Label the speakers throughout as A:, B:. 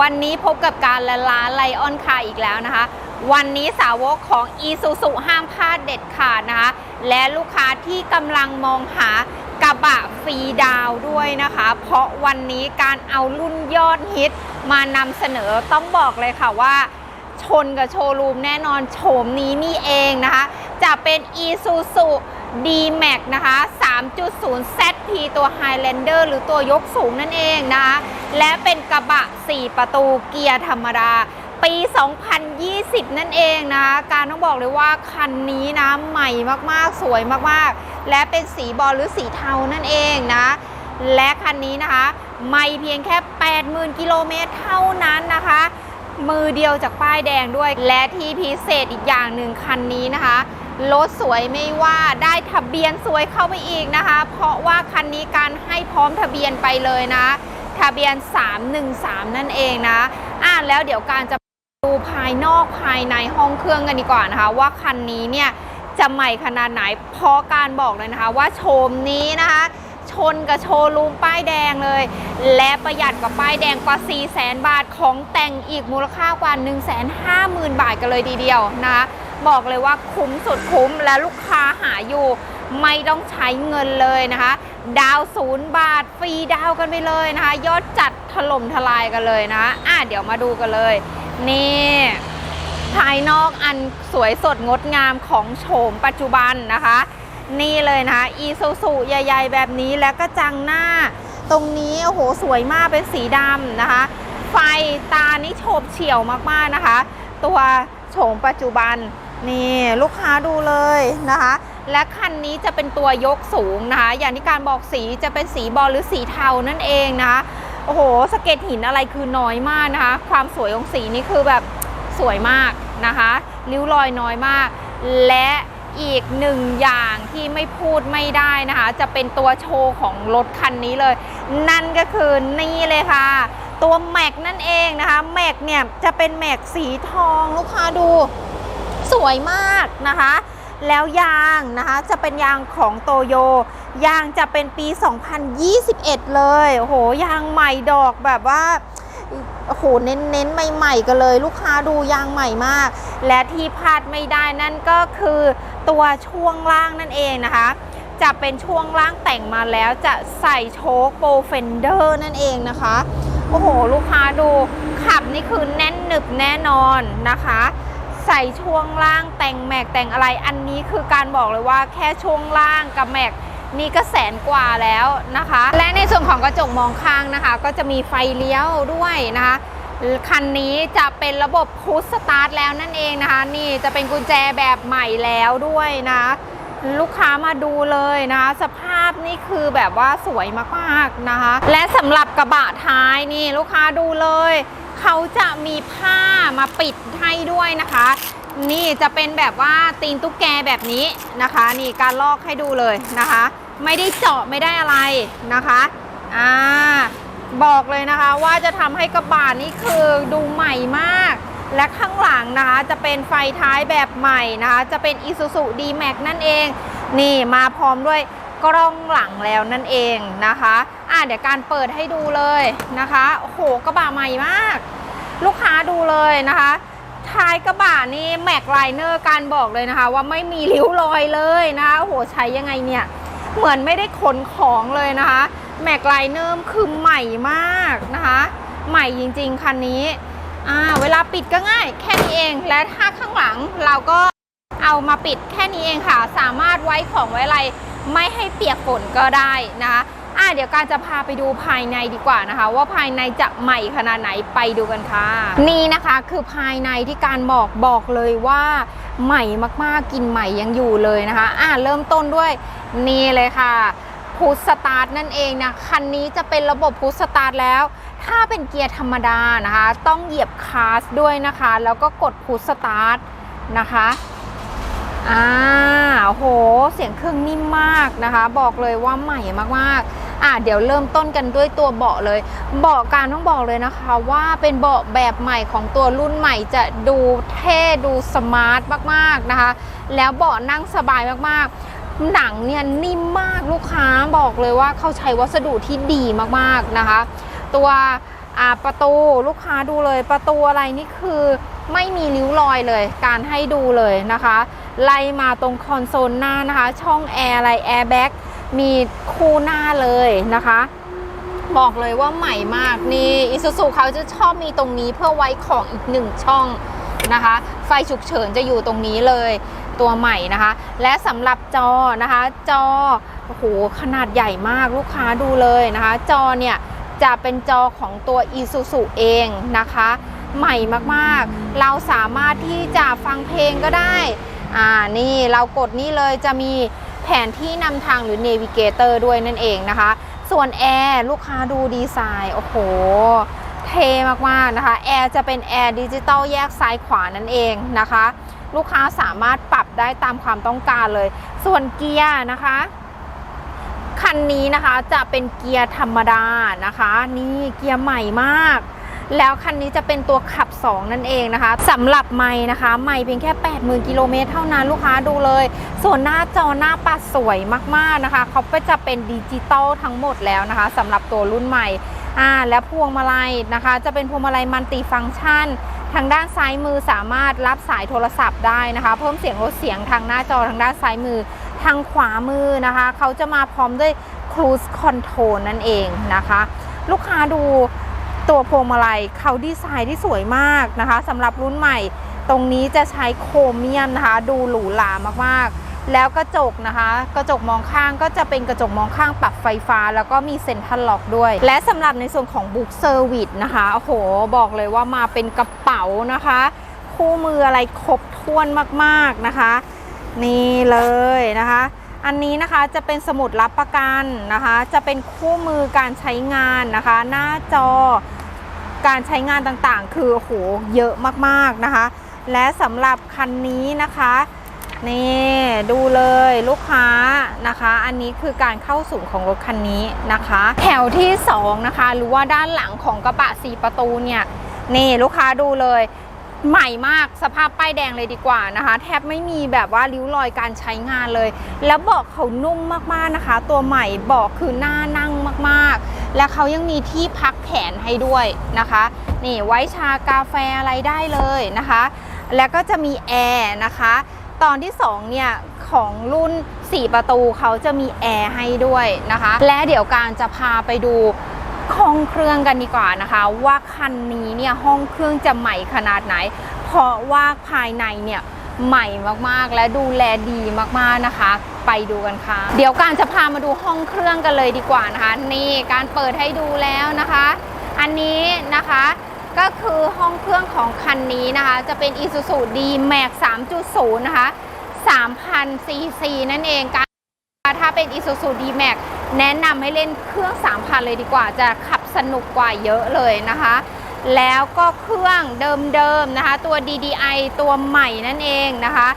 A: วันนี้พบกับการละล้าไลออนคาอีกแล้วนะคะ วันนี้สาวกของ e s u s u ห้ามพลาดเด็ดขาดนะคะ และลูกค้าที่กำลังมองหากระบะฟรีดาวด้วยนะคะ เพราะวันนี้การเอารุ่นยอดฮิตมานำเสนอต้องบอกเลยค่ะว่า ชนกับโชว์รูมแน่นอนโฉมนี้นี่เองนะคะ จะเป็น Isuzu D-Max นะคะ 3.0 ZP ตัว Highlander หรือตัวยกสูงนั่นเองนะคะและเป็นกระบะ 4 ประตูเกียร์ธรรมดา ปี 2020 นั่นเองนะคะการต้องบอกเลยว่าคันนี้นะใหม่มากๆ สวยมากๆ และเป็นสีบอลหรือสีเทานั่นเองนะ และคันนี้นะคะ ไม่เพียงแค่ 80,000 กิโลเมตรเท่านั้นนะคะมือเดียวจากป้ายแดงด้วย และที่พิเศษอีกอย่างหนึ่งคันนี้นะคะ รถสวยไม่ว่าได้ทะเบียนสวยเข้าไปอีกนะคะ เพราะว่าคันนี้การให้พร้อมทะเบียนไปเลยนะ ทะเบียน 313 นั่นเองนะ อ่าแล้วเดี๋ยวการจะดูภายนอกภายในห้องเครื่องกันดีกว่านะคะ ว่าคันนี้เนี่ยจะใหม่ขนาดไหน เพราะการบอกเลยนะคะว่าโฉมนี้นะคะ ชนกับโชว์รูมป้ายแดงเลย และประหยัดกว่าป้ายแดงกว่า 4 0 0 0 0 0 บาทของแต่งอีกมูลค่ากว่า 1 5 0 0 0 0 บาทกันเลยทีเดียวนะคะ บอกเลยว่าคุ้มสุดคุ้มและลูกค้าหาอยู่ ไม่ต้องใช้เงินเลยนะคะ ดาวศูนย์บาทฟรีดาวกันไปเลยนะคะ ยอดจัดถล่มทลายกันเลยนะอะเดี๋ยวมาดูกันเลย นี่ภายนอกอันสวยสดงดงามของโฉมปัจจุบันนะคะ นี่เลยนะคะอีซูซูใหญ่ ๆ แบบนี้แล้วก็จังหน้า ตรงนี้โอ้โหสวยมากเป็นสีดำนะคะ ไฟตานี่โฉบเฉี่ยวมากๆนะคะ ตัวโฉมปัจจุบัน นี่ลูกค้าดูเลยนะคะ และคันนี้จะเป็นตัวยกสูงนะคะ อย่างที่การบอกสีจะเป็นสีบอลหรือสีเทานั่นเองนะคะโอ้โหสเก็ตหินอะไรคือน้อยมากนะคะ ความสวยของสีนี่คือแบบสวยมากนะคะริ้วรอยน้อยมาก และอีกหนึ่งอย่างที่ไม่พูดไม่ได้นะคะ จะเป็นตัวโชว์ของรถคันนี้เลย นั่นก็คือนี่เลยค่ะ ตัวแม็กนั่นเองนะคะแม็กเนี่ยจะเป็นแม็กสีทองลูกค้าดู สวยมากนะคะ แล้วยางนะคะจะเป็นยางของโตโย ยางจะเป็นปี 2021 เลยโอ้โหยางใหม่ดอกแบบว่าโอ้โหเน้นๆใหม่ๆกันเลย ลูกค้าดูยางใหม่มาก และที่พลาดไม่ได้นั่นก็คือตัวช่วงล่างนั่นเองนะคะ จะเป็นช่วงล่างแต่งมาแล้วจะใส่โชคโปรเฟนเดอร์นั่นเองนะคะโอ้โห ลูกค้าดูขับนี่คือแน่นหนึบแน่นอนนะคะ ใส่ช่วงล่างแต่งแม็กแต่งอะไรอันนี้คือการบอกเลยว่าแค่ช่วงล่างกับแม็กนี่ก็แสนกว่าแล้วนะคะ และในส่วนของกระจกมองข้างนะคะ ก็จะมีไฟเลี้ยวด้วยนะคะคันนี้จะเป็นระบบพุชสตาร์ทแล้วนั่นเองนะคะ นี่จะเป็นกุญแจแบบใหม่แล้วด้วยนะ ลูกค้ามาดูเลยนะคะ สภาพนี่คือแบบว่าสวยมากๆนะคะ และสำหรับกระบะท้ายนี่ลูกค้าดูเลย เขาจะมีผ้ามาปิดให้ด้วยนะคะ นี่จะเป็นแบบว่าตีนตุ๊กแกแบบนี้นะคะ นี่การลอกให้ดูเลยนะคะ ไม่ได้เจาะไม่ได้อะไรนะคะอ่าบอกเลยนะคะว่าจะทำให้กระบะนี่คือดูใหม่มาก และข้างหลังนะคะจะเป็นไฟท้ายแบบใหม่นะคะ จะเป็น Isuzu D-Max นั่นเอง นี่มาพร้อมด้วย กล้องหลังแล้วนั่นเองนะคะอะเดี๋ยวการเปิดให้ดูเลยนะคะโอ้โหกระบะใหม่มาก ลูกค้าดูเลยนะคะ ท้ายกระบะนี่แม็กไลเนอร์การบอกเลยนะคะ ว่าไม่มีริ้วรอยเลยนะคะโอ้โหใช้ยังไงเนี่ยเหมือนไม่ได้ขนของเลยนะคะแม็กไลเนอร์คือใหม่มากนะคะ ใหม่จริงๆคันนี้อ่าเวลาปิดก็ง่ายแค่นี้เองและถ้าข้างหลังเราก็เอามาปิดแค่นี้เองค่ะ สามารถไว้ของไว้อะไร ไม่ให้เปียกฝนก็ได้นะคะอ่าเดี๋ยวการจะพาไปดูภายในดีกว่านะคะ ว่าภายในจะใหม่ขนาดไหนไปดูกันค่ะ นี่นะคะคือภายในที่การบอกบอกเลยว่าใหม่มากๆกินใหม่ยังอยู่เลยนะคะอ่าเริ่มต้นด้วยนี่เลยค่ะพุชสตาร์ทนั่นเองนะคันนี้จะเป็นระบบพุชสตาร์ทแล้ว ถ้าเป็นเกียร์ธรรมดานะคะ ต้องเหยียบคาสด้วยนะคะ แล้วก็กดพุชสตาร์ทนะคะ อ่าโห เสียงเครื่องนิ่มมากนะคะ บอกเลยว่าใหม่มากๆ อ่าเดี๋ยวเริ่มต้นกันด้วยตัวเบาะเลย เบาะการต้องบอกเลยนะคะว่าเป็นเบาะแบบใหม่ของตัวรุ่นใหม่จะดูเท่ดูสมาร์ทมากๆนะคะ แล้วเบาะนั่งสบายมากๆหนังเนี่ยนิ่มมากลูกค้าบอกเลยว่าเขาใช้วัสดุที่ดีมากๆนะคะ ตัวประตูลูกค้าดูเลยประตูอะไรนี่คือไม่มีริ้วรอยเลย การให้ดูเลยนะคะ ไล่มาตรงคอนโซลหน้านะคะ ช่องแอร์อะไรแอร์แบ็กมีคู่หน้าเลยนะคะ บอกเลยว่าใหม่มากนี่อิซูซูเขาจะชอบมีตรงนี้เพื่อไว้ของอีกหนึ่งช่องนะคะ ไฟฉุกเฉินจะอยู่ตรงนี้เลยตัวใหม่นะคะ และสำหรับจอนะคะ จอโอ้โหขนาดใหญ่มากลูกค้าดูเลยนะคะ จอเนี่ยจะเป็นจอของตัว Isuzu เองนะคะ ใหม่มากๆ เราสามารถที่จะฟังเพลงก็ได้ อ่านี่เรากดนี่เลยจะมีแผนที่นำทางหรือ Navigator ด้วยนั่นเองนะคะ ส่วนแอร์ลูกค้าดูดีไซน์โอ้โหเทมากๆนะคะแอร์จะเป็นแอร์ดิจิตอลแยกซ้ายขวานั่นเองนะคะ ลูกค้าสามารถปรับได้ตามความต้องการเลย ส่วนเกียร์นะคะ คันนี้นะคะจะเป็นเกียร์ธรรมดานะคะ นี่เกียร์ใหม่มาก แล้วคันนี้จะเป็นตัวขับ 2 นั่นเองนะคะสำหรับไม่นะคะ ไม่เพียงแค่ 80,000กิโลเมตรเท่านั้นลูกค้าดูเลย ส่วนหน้าจอหน้าปัดสวยมากๆนะคะเขาก็จะเป็นดิจิตอลทั้งหมดแล้วนะคะสำหรับตัวรุ่นใหม่อ่าและพวงมาลัยนะคะ จะเป็นพวงมาลัยมัลติฟังก์ชัน ทางด้านซ้ายมือสามารถรับสายโทรศัพท์ได้นะคะ เพิ่มเสียงลดเสียงทางหน้าจอทางด้านซ้ายมือทางขวามือนะคะ เขาจะมาพร้อมด้วย Cruise Control นั่นเองนะคะ ลูกค้าดู ตัวพวงมาลัยเขาดีไซน์ที่สวยมากนะคะสำหรับรุ่นใหม่ ตรงนี้จะใช้โครเมียมนะคะ ดูหรูหรามากๆ แล้วกระจกนะคะ กระจกมองข้างก็จะเป็นกระจกมองข้างปรับไฟฟ้า แล้วก็มีเซ็นทรัลล็อกด้วย และสำหรับในส่วนของบุ๊กเซอร์วิสนะคะโอ้โหบอกเลยว่ามาเป็นกระเป๋านะคะ คู่มืออะไรครบถ้วนมากๆนะคะ นี่เลยนะคะ อันนี้นะคะจะเป็นสมุดรับประกันนะคะ จะเป็นคู่มือการใช้งานนะคะ หน้าจอการใช้งานต่างๆ คือโหเยอะมากๆนะคะ และสำหรับคันนี้นะคะนี่ดูเลยลูกค้านะคะ อันนี้คือการเข้าสู่ของรถคันนี้นะคะ แถวที่2นะคะหรือว่าด้านหลังของกระบะสี่ประตูเนี่ยนี่ลูกค้าดูเลย ใหม่มากสภาพป้ายแดงเลยดีกว่านะคะ แทบไม่มีแบบว่าริ้วรอยการใช้งานเลย แล้วเบาะเขานุ่มมากๆนะคะ ตัวใหม่เบาะคือหน้านั่งมากๆ และเขายังมีที่พักแขนให้ด้วยนะคะ นี่ไว้ชากาแฟอะไรได้เลยนะคะ แล้วก็จะมีแอร์นะคะ ตอนที่ 2 เนี่ยของรุ่น 4 ประตูเขาจะมีแอร์ให้ด้วยนะคะ และเดี๋ยวการจะพาไปดู ห้องเครื่องกันดีกว่านะคะ ว่าคันนี้เนี่ยห้องเครื่องจะใหม่ขนาดไหน เพราะว่าภายในเนี่ยใหม่มากๆ และดูแลดีมากๆนะคะ ไปดูกันค่ะ เดี๋ยวการจะพามาดูห้องเครื่องกันเลยดีกว่านะคะ นี่การเปิดให้ดูแล้วนะคะ อันนี้นะคะก็คือห้องเครื่องของคันนี้นะคะ จะเป็น Isuzu D-Max 3.0 นะคะ3,000 cc นั่นเองการถ้าเป็น Isuzu D-Max แนะนำให้เล่นเครื่อง 3,000 เลยดีกว่าจะขับสนุกกว่าเยอะเลยนะคะ แล้วก็เครื่องเดิมๆนะคะ ตัว DDI ตัวใหม่นั่นเองนะคะ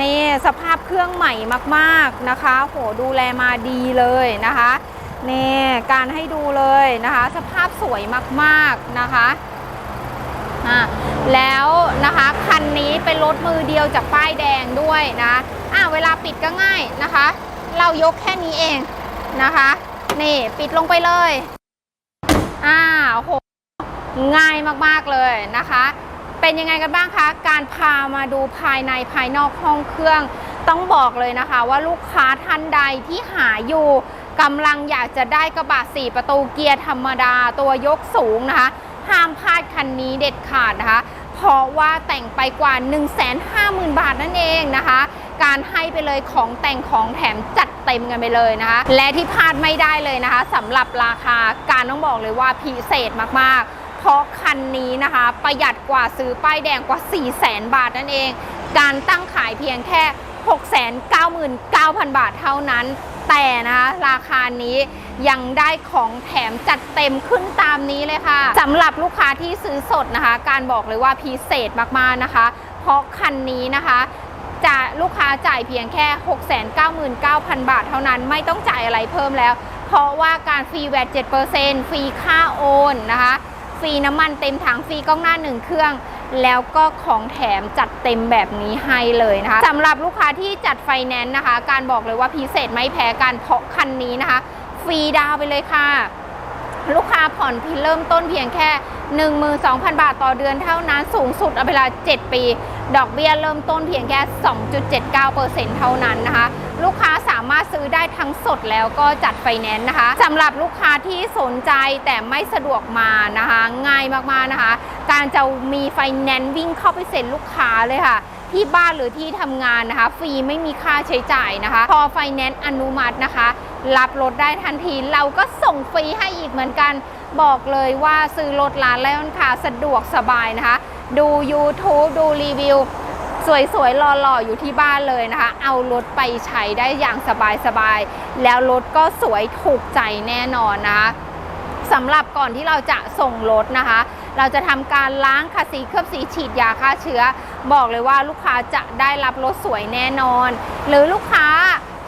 A: นี่สภาพเครื่องใหม่มากๆนะคะ โหดูแลมาดีเลยนะคะนี่การให้ดูเลยนะคะ สภาพสวยมากๆนะคะอะแล้วนะคะคันนี้เป็นรถมือเดียวจากป้ายแดงด้วยนะอะเวลาปิดก็ง่ายนะคะ เรายกแค่นี้เอง นะคะ นี่ปิดลงไปเลยอ่าโอ้โหง่ายมากๆเลยนะคะ เป็นยังไงกันบ้างคะ การพามาดูภายในภายนอกห้องเครื่อง ต้องบอกเลยนะคะ ว่าลูกค้าท่านใดที่หาอยู่กำลังอยากจะได้กระบะสี่ประตูเกียร์ธรรมดาตัวยกสูงนะคะ ห้ามพลาดคันนี้เด็ดขาดนะคะ เพราะว่าแต่งไปกว่า 150,000 บาทนั่นเองนะคะ การให้ไปเลยของแต่งของแถมจัดเต็มกันไปเลยนะคะ และที่พลาดไม่ได้เลยนะคะสำหรับราคาการต้องบอกเลยว่าพิเศษมากๆ เพราะคันนี้นะคะ ประหยัดกว่าซื้อป้ายแดงกว่า 400,000บาทนั่นเอง การตั้งขายเพียงแค่ 699,000 บาทเท่านั้น แต่นะคะราคานี้ยังได้ของแถมจัดเต็มขึ้นตามนี้เลยค่ะสำหรับลูกค้าที่ซื้อสดนะคะ การบอกเลยว่าพิเศษมากๆนะคะ เพราะคันนี้นะคะจะลูกค้าจ่ายเพียงแค่ 699,000 บาทเท่านั้นไม่ต้องจ่ายอะไรเพิ่มแล้ว เพราะว่าการฟรีแวด7%ฟรีค่าโอนนะคะ ฟรีน้ำมันเต็มถังฟรีกล้องหน้าหนึ่งเครื่อง แล้วก็ของแถมจัดเต็มแบบนี้ให้เลยนะคะสำหรับลูกค้าที่จัดไฟแนนซ์นะคะ การบอกเลยว่าพิเศษไม่แพ้กันเพราะคันนี้นะคะ ฟรีดาวไปเลยค่ะ ลูกค้าผ่อนเพียงเริ่มต้นเพียงแค่ 12,000 บาทต่อเดือนเท่านั้นสูงสุดเอาเวลา 7 ปี ดอกเบี้ยเริ่มต้นเพียงแค่ 2.79%เท่านั้นนะคะลูกค้าสามารถซื้อได้ทั้งสดแล้วก็จัดไฟแนนซ์นะคะสำหรับลูกค้าที่สนใจแต่ไม่สะดวกมานะคะ ง่ายมากๆนะคะ การจะมีไฟแนนซ์วิ่งเข้าไปเซ็นลูกค้าเลยค่ะ ที่บ้านหรือที่ทำงานนะคะ ฟรีไม่มีค่าใช้จ่ายนะคะ พอไฟแนนซ์อนุมัตินะคะ รับรถได้ทันทีเราก็ส่งฟรีให้อีกเหมือนกัน บอกเลยว่าซื้อรถร้านไลออนคาสะดวกสบายนะคะ ดู YouTube ดูรีวิวสวยๆหล่อๆอยู่ที่บ้านเลยนะคะ เอารถไปใช้ได้อย่างสบายๆ แล้วรถก็สวยถูกใจแน่นอนนะคะสำหรับก่อนที่เราจะส่งรถนะคะ เราจะทำการล้างขัดสีเคลือบสีฉีดยาฆ่าเชื้อ บอกเลยว่าลูกค้าจะได้รับรถสวยแน่นอน หรือลูกค้า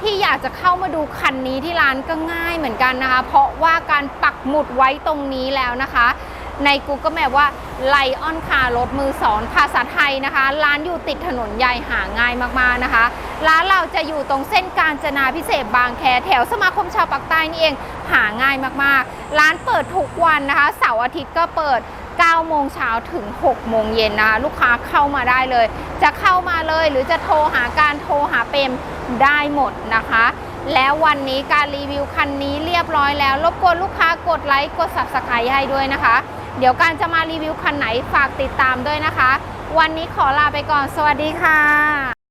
A: ที่อยากจะเข้ามาดูคันนี้ที่ร้านก็ง่ายเหมือนกันนะคะ เพราะว่าการปักหมุดไว้ตรงนี้แล้วนะคะ ใน Google Map ว่าไลออนคารถมือสอนภาษาไทยนะคะ ร้านอยู่ติดถนนใหญ่หาง่ายมากๆนะคะ ร้านเราจะอยู่ตรงเส้นการจนาพิเศษบางแคแถวสมาคมชาวปากใต้นี่เองหาง่ายมากๆ ร้านเปิดทุกวันนะคะ เสาร์อาทิตย์ก็เปิด 9 โมงเช้าถึง 6 โมงเย็นนะคะลูกค้าเข้ามาได้เลย จะเข้ามาเลยหรือจะโทรหาการโทรหาเปมได้หมดนะคะ แล้ววันนี้การรีวิวคันนี้เรียบร้อยแล้ว รบกวนลูกค้ากดไลค์กด subscribe ให้ด้วยนะคะ เดี๋ยวการจะมารีวิวคันไหนฝากติดตามด้วยนะคะ วันนี้ขอลาไปก่อน สวัสดีค่ะ